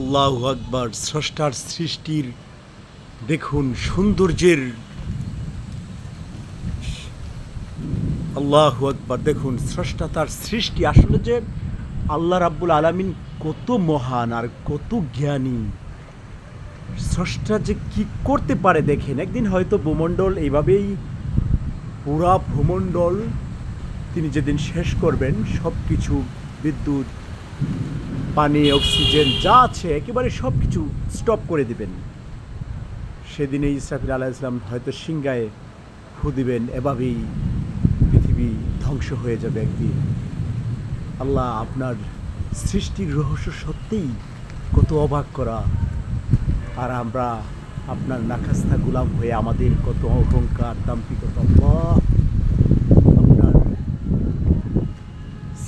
আল্লাহ আকবার, স্রষ্টার সৃষ্টির, দেখুন সৌন্দর্যের। আল্লাহ আকবার, দেখুন স্রষ্টা তার সৃষ্টি। আসলে যে আল্লাহ রাব্বুল আলামিন কত মহান আর কত জ্ঞানী। স্রষ্টা যে কি করতে পারে দেখেন, একদিন হয়তো ভূমণ্ডল এইভাবেই, পুরা ভূমণ্ডল তিনি যেদিন শেষ করবেন সব কিছু বিদ্যুৎ পানি, অক্সিজেন যা আছে একেবারে সব কিছু স্টপ করে দিবেন। সেদিনে ইসরাফিল আলাহ ইসলাম হয়তো সিংগায় ফু দিবেন, এভাবেই পৃথিবী ধ্বংস হয়ে যাবে একদিন। আল্লাহ আপনার সৃষ্টির রহস্য সত্যিই কত অবাক করা। আর আমরা আপনার নাখাস্তা গুলাম হয়ে আমাদের কত অহংকার দাম্পিকতা আপনার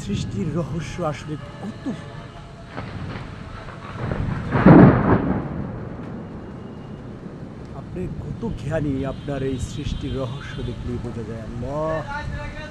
সৃষ্টির রহস্য আসলে কত আপনি কত জ্ঞানী আপনার এই সৃষ্টির রহস্য দেখলেই বোঝা যায়। আল্লাহ!